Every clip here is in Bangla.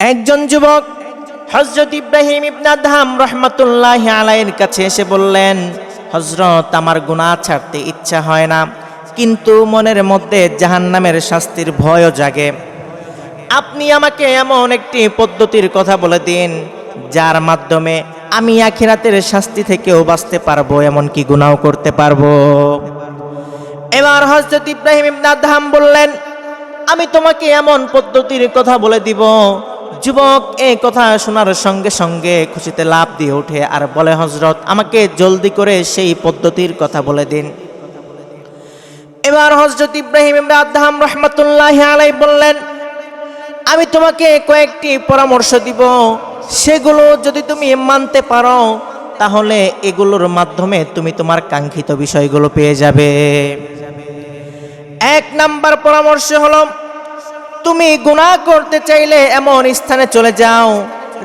একজন যুবক হজরত ইব্রাহিম ইবনাধাম রহমতুল্লাহ আলাইয়ের কাছে এসে বললেন হজরত আমার গুনাহ ছাড়তে ইচ্ছা হয় না, কিন্তু মনের মধ্যে জাহান্নামের শাস্তির ভয়ও জাগে। আপনি আমাকে এমন একটি পদ্ধতির কথা বলে দিন, যার মাধ্যমে আমি আখিরাতের শাস্তি থেকেও বাঁচতে পারব, এমনকি গুনাও করতে পারব। এবার হজরত ইব্রাহিম ইবনাধাম বললেন, আমি তোমাকে এমন পদ্ধতির কথা বলে দিব যুবক এই কথা শোনার সঙ্গে সঙ্গে খুশিতে লাভ দিয়ে ওঠে আর বলে হজরত আমাকে জলদি করে সেই পদ্ধতির কথা বলে দিন। এবার হজরত ইব্রাহিম ইবনাধাম রহমতুল্লাহ আলাই বললেন, আমি তোমাকে কয়েকটি পরামর্শ দিব। সেগুলো যদি তুমি মানতে পারো, তাহলে এগুলোর মাধ্যমে তুমি তোমার কাঙ্ক্ষিত বিষয়গুলো পেয়ে যাবে। এক নাম্বার পরামর্শ হলো তুমি গুণা করতে চাইলে এমন স্থানে চলে যাও,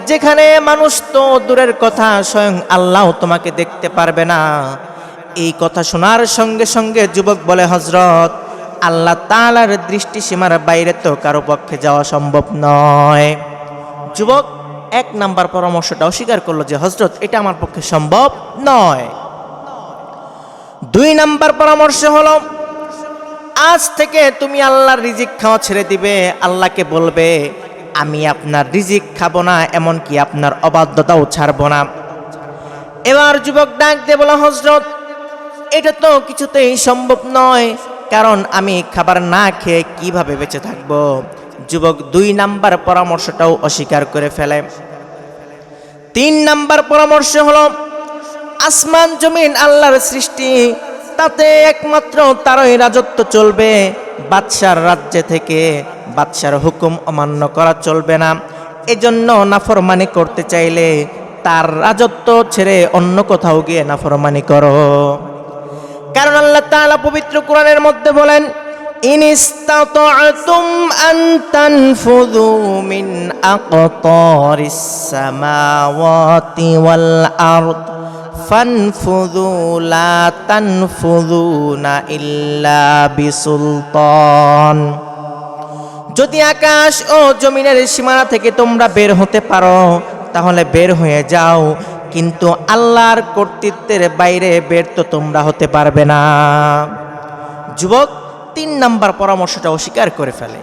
যেখানে মানুষ তো দূরের কথা স্বয়ং আল্লাহ তোমাকে দেখতে পারবে না। এই কথা শোনার সঙ্গে সঙ্গে যুবক বলে হজরত আল্লাহ তালার দৃষ্টি সীমার বাইরে তো কারও পক্ষে যাওয়া সম্ভব নয়। যুবক এক নাম্বার পরামর্শটা অস্বীকার করল যে হজরত এটা আমার পক্ষে সম্ভব নয়। দুই নাম্বার পরামর্শ হলো আজ থেকে তুমি আল্লাহর রিজিক খাওয়া ছেড়ে দিবে, আল্লাহকে বলবে, আমি আপনার রিজিক খাব না, এমনকি আপনার অবাধ্যতাও ছাড়বো না। এবার যুবক ডাক দিয়ে বলা হজরত এটা তো কিছুতেই সম্ভব নয়, কারণ আমি খাবার না খেয়ে কীভাবে বেঁচে থাকব? যুবক দুই নাম্বার পরামর্শটাও অস্বীকার করে ফেলে। তিন নাম্বার পরামর্শ হলো, আসমান জমিন আল্লাহর সৃষ্টি তাতে একমাত্র তারই রাজত্ব চলবে। বাদশার রাজ্যে থেকে বাদশার হুকুম অমান্য করা চলবে না। এজন্য নাফরমানি করতে চাইলে তার রাজত্ব ছেড়ে অন্য কোথাও গিয়ে নাফরমানি করো। কারণ আল্লাহ তাআলা পবিত্র কোরআনের মধ্যে বলেন, ইন ইসতাতা'তুম আন ফানফুযু, লা তানফুযুনা ইল্লা বিসুলতান। যদি আকাশ ও জমিনের সীমানা থেকে তোমরা বের হতে পারো, তাহলে বের হয়ে যাও। কিন্তু আল্লাহর কর্তৃত্বের বাইরে বের তো তোমরা হতে পারবে না। যুবক, তিন নাম্বার পরামর্শটা অস্বীকার করে ফেলে।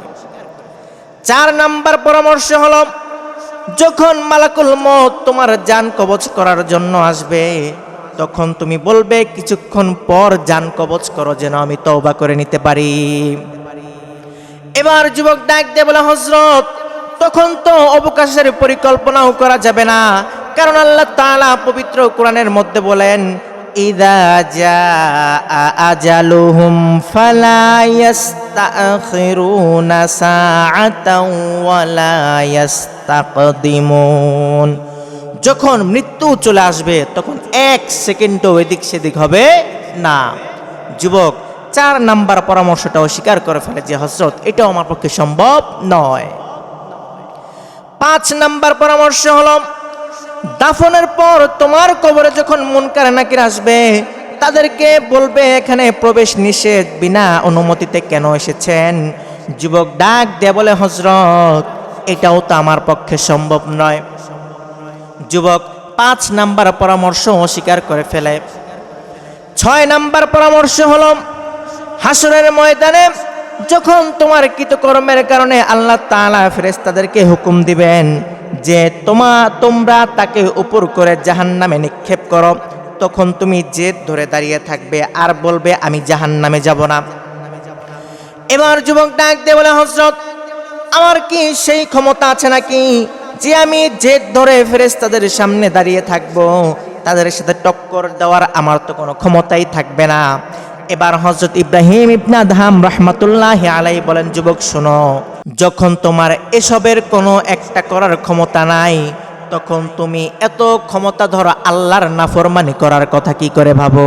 চার নাম্বার পরামর্শ হলো যখন মালাকুল মত তোমার যান কবচ করার জন্য আসবে, তখন তুমি বলবে, কিছুক্ষণ পর যান কবচ করো যেন আমি তওবা করে নিতে পারি। এবার যুবক ডাক দিয়ে বলে হজরত তখন তো অবকাশের পরিকল্পনাও করা যাবে না। কারণ আল্লাহ তাআলা পবিত্র কোরআনের মধ্যে বলেন, ইদা জা আজালুহুম ফালা ইয়াস্তাখিরুনা সাআতাও ওয়ালা ইয়াস্তাকদিমুন যখন মৃত্যু চলে আসবে, তখন এক সেকেন্ডও এদিক সেদিক হবে না। যুবক, চার নাম্বার পরামর্শটা অস্বীকার করে ফেলে যে হজরত এটাও আমার পক্ষে সম্ভব নয়। পাঁচ নাম্বার পরামর্শ হলো, দাফনের পর তোমার কবরে যখন মুনকার নাকির আসবে তাদেরকে বলবে, এখানে প্রবেশ নিষেধ, বিনা অনুমতিতে কেন এসেছেন? যুবক ডাক দিয়ে বলে হজরত এটাও তো আমার পক্ষে সম্ভব নয়। যুবক পাঁচ নাম্বার পরামর্শ অস্বীকার করে ফেলে। ছয় নাম্বার পরামর্শ হলো, হাসরের ময়দানে যখন তোমার কৃতকর্মের কারণে আল্লাহ তাআলা ফেরেশতাদেরকে হুকুম দিবেন যে তোমা, তোমরা তাকে উপর করে জাহান্নামে নিক্ষেপ করো। তখন তুমি জেদ ধরে দাঁড়িয়ে থাকবে আর বলবে, আমি জাহান্নামে যাব না। এবার যুবক ডাক দিয়ে বলে হজরত আমার কি সেই ক্ষমতা আছে নাকি যে আমি জেদ ধরে ফেরেশতাদের সামনে দাঁড়িয়ে থাকব? তাদের সাথে টক্কর দেওয়ার আমার তো কোনো ক্ষমতাই থাকবে না। এবার হজরত ইব্রাহিম ইবনা ধাম রহমাতুল্লাহ আলাই বলেন, যুবক, শোনো, যখন তোমার এসবের কোনো একটা করার ক্ষমতা নাই তখন তুমি এত ক্ষমতা ধরো আল্লাহর নাফরমানি করার কথা কি করে ভাবো?